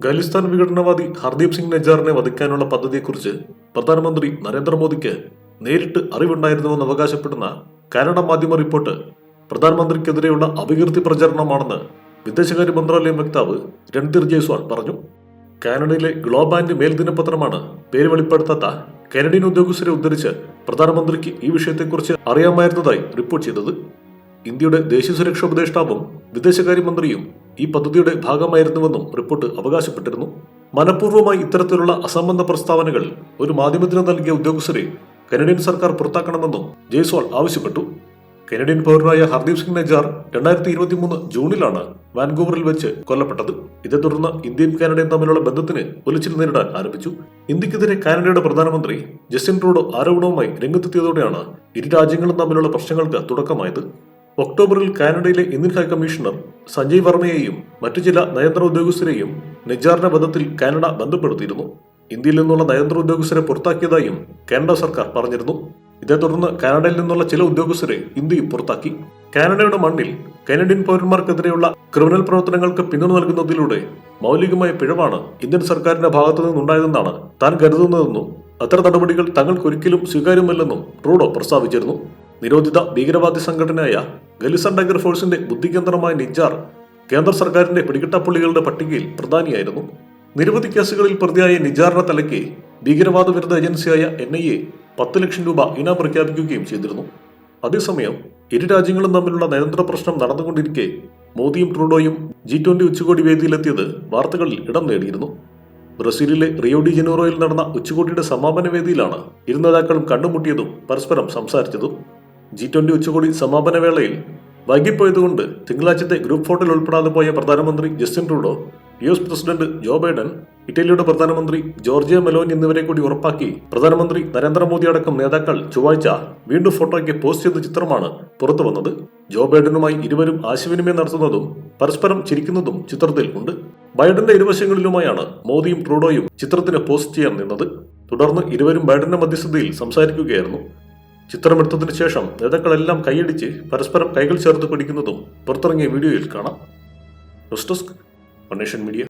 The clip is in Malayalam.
ഖാലിസ്ഥാൻ വിഘടനവാദി ഹർദീപ് സിംഗ് നജാറിനെ വധിക്കാനുള്ള പദ്ധതിയെക്കുറിച്ച് പ്രധാനമന്ത്രി നരേന്ദ്രമോദിക്ക് നേരിട്ട് അറിവുണ്ടായിരുന്നുവെന്ന് അവകാശപ്പെടുന്ന കാനഡ മാധ്യമ റിപ്പോർട്ട് പ്രധാനമന്ത്രിക്കെതിരെയുള്ള അപകീർത്തി പ്രചരണമാണെന്ന് വിദേശകാര്യ മന്ത്രാലയം വക്താവ് രൺധീർ ജയ്സ്വാൾ പറഞ്ഞു. കാനഡയിലെ ഗ്ലോബ് ആൻഡ് മേൽ ദിനപത്രമാണ് പേര് വെളിപ്പെടുത്താത്ത കാനഡിയൻ ഉദ്യോഗസ്ഥരെ ഉദ്ധരിച്ച് പ്രധാനമന്ത്രിക്ക് ഈ വിഷയത്തെക്കുറിച്ച് അറിയാമായിരുന്നതായി റിപ്പോർട്ട് ചെയ്തത്. ഇന്ത്യയുടെ ദേശീയ സുരക്ഷാ ഉപദേഷ്ടാവും വിദേശകാര്യമന്ത്രിയും ഈ പദ്ധതിയുടെ ഭാഗമായിരുന്നുവെന്നും റിപ്പോർട്ട് അവകാശപ്പെട്ടിരുന്നു. മനഃപൂർവമായി ഇത്തരത്തിലുള്ള അസംബന്ധ പ്രസ്താവനകൾ ഒരു മാധ്യമത്തിന് നൽകിയ ഉദ്യോഗസ്ഥരെ കനേഡിയൻ സർക്കാർ പുറത്താക്കണമെന്നും ജയ്സ്വാൾ ആവശ്യപ്പെട്ടു. കനേഡിയൻ പൗരനായ ഹർദീപ് സിംഗ് നജാർ രണ്ടായിരത്തി ഇരുപത്തി മൂന്ന് ജൂണിലാണ് വാൻകൂവറിൽ വെച്ച് കൊല്ലപ്പെട്ടത്. ഇതേ തുടർന്ന് ഇന്ത്യയും കാനഡയും തമ്മിലുള്ള ബന്ധത്തിന് ഒലിച്ചിൽ നേരിടാൻ ആരംഭിച്ചു. ഇന്ത്യക്കെതിരെ കാനഡയുടെ പ്രധാനമന്ത്രി ജസ്റ്റിൻ ട്രൂഡോ ആരോപണവുമായി രംഗത്തെത്തിയതോടെയാണ് ഇരു രാജ്യങ്ങളും തമ്മിലുള്ള പ്രശ്നങ്ങൾക്ക് തുടക്കമായത്. ഒക്ടോബറിൽ കാനഡയിലെ ഇന്ത്യൻ ഹൈക്കമ്മീഷണർ സഞ്ജയ് വർമ്മയെയും മറ്റു ചില നയതന്ത്ര ഉദ്യോഗസ്ഥരെയും നിജാറിന്റെ ബന്ധത്തിൽ കാനഡ ബന്ധപ്പെടുത്തിയിരുന്നു. ഇന്ത്യയിൽ നിന്നുള്ള നയതന്ത്ര ഉദ്യോഗസ്ഥരെ പുറത്താക്കിയതായും കാനഡ സർക്കാർ പറഞ്ഞിരുന്നു. ഇതേ തുടർന്ന് കാനഡയിൽ നിന്നുള്ള ചില ഉദ്യോഗസ്ഥരെ ഇന്ത്യയും പുറത്താക്കി. കാനഡയുടെ മണ്ണിൽ കാനഡിയൻ പൗരന്മാർക്കെതിരെയുള്ള ക്രിമിനൽ പ്രവർത്തനങ്ങൾക്ക് പിന്തുണ നൽകുന്നതിലൂടെ മൗലികമായ പിഴവാണ് ഇന്ത്യൻ സർക്കാരിന്റെ ഭാഗത്തു നിന്നുണ്ടായതെന്നാണ് താൻ കരുതുന്നതെന്നും അത്തരം നടപടികൾ തങ്ങൾക്കൊരിക്കലും സ്വീകാര്യമല്ലെന്നും ട്രൂഡോ പ്രസ്താവിച്ചിരുന്നു. നിരോധിത ഭീകരവാദി സംഘടനയായ ഖലിസൺ ടൈഗർ ഫോഴ്സിന്റെ ബുദ്ധികേന്ദ്രമായ നിജാർ കേന്ദ്ര സർക്കാരിന്റെ പിടികിട്ടപ്പുള്ളികളുടെ പട്ടികയിൽ പ്രധാനിയായിരുന്നു. നിരവധി കേസുകളിൽ പ്രതിയായ നിജാറിന്റെ തലയ്ക്ക് ഭീകരവാദ വിരുദ്ധ ഏജൻസിയായ എൻ ഐ എ പത്ത് ലക്ഷം രൂപ ഇനാം പ്രഖ്യാപിക്കുകയും ചെയ്തിരുന്നു. അതേസമയം ഇരു രാജ്യങ്ങളും തമ്മിലുള്ള നയതന്ത്ര പ്രശ്നം നടന്നുകൊണ്ടിരിക്കെ മോദിയും ട്രൂഡോയും ജി ട്വന്റി ഉച്ചകോടി വേദിയിലെത്തിയത് വാർത്തകളിൽ ഇടം നേടിയിരുന്നു. ബ്രസീലിലെ റിയോ ഡി ജനീറോയിൽ നടന്ന ഉച്ചകോടിയുടെ സമാപന വേദിയിലാണ് ഇരു നേതാക്കളും കണ്ടുമുട്ടിയതും പരസ്പരം സംസാരിച്ചതും. ജി ട്വന്റി ഉച്ചകോടി സമാപന വേളയിൽ വൈകിപ്പോയതുകൊണ്ട് തിങ്കളാഴ്ചത്തെ ഗ്രൂപ്പ് ഫോട്ടോയിൽ ഉൾപ്പെടാതെ പോയ പ്രധാനമന്ത്രി Justin Trudeau U S president Joe Biden ഇറ്റലിയുടെ പ്രധാനമന്ത്രി ജോർജിയ മെലോനി എന്നിവരെ കൂടി ഉറപ്പാക്കി പ്രധാനമന്ത്രി നരേന്ദ്രമോദി അടക്കം നേതാക്കൾ ചൊവ്വാഴ്ച വീണ്ടും ഫോട്ടോയ്ക്ക് പോസ്റ്റ് ചെയ്ത ചിത്രമാണ് പുറത്തു വന്നത് ജോ ബൈഡനുമായി ഇരുവരും ആശയവിനിമയം നടത്തുന്നതും പരസ്പരം ചിരിക്കുന്നതും ചിത്രത്തിൽ ഉണ്ട്. ബൈഡന്റെ ഇരുവശങ്ങളിലുമായാണ് മോദിയും ട്രൂഡോയും ചിത്രത്തിന് പോസ്റ്റ് ചെയ്യാൻ നിന്നത്. തുടർന്ന് ഇരുവരും ബൈഡന്റെ മധ്യസ്ഥതയിൽ സംസാരിക്കുകയായിരുന്നു. ചിത്രമെടുത്തതിനു ശേഷം നേതാക്കളെല്ലാം കൈയടിച്ച് പരസ്പരം കൈകൾ ചേർത്ത് പിടിക്കുന്നതും പുറത്തിറങ്ങിയ വീഡിയോയിൽ കാണാം. News desk media.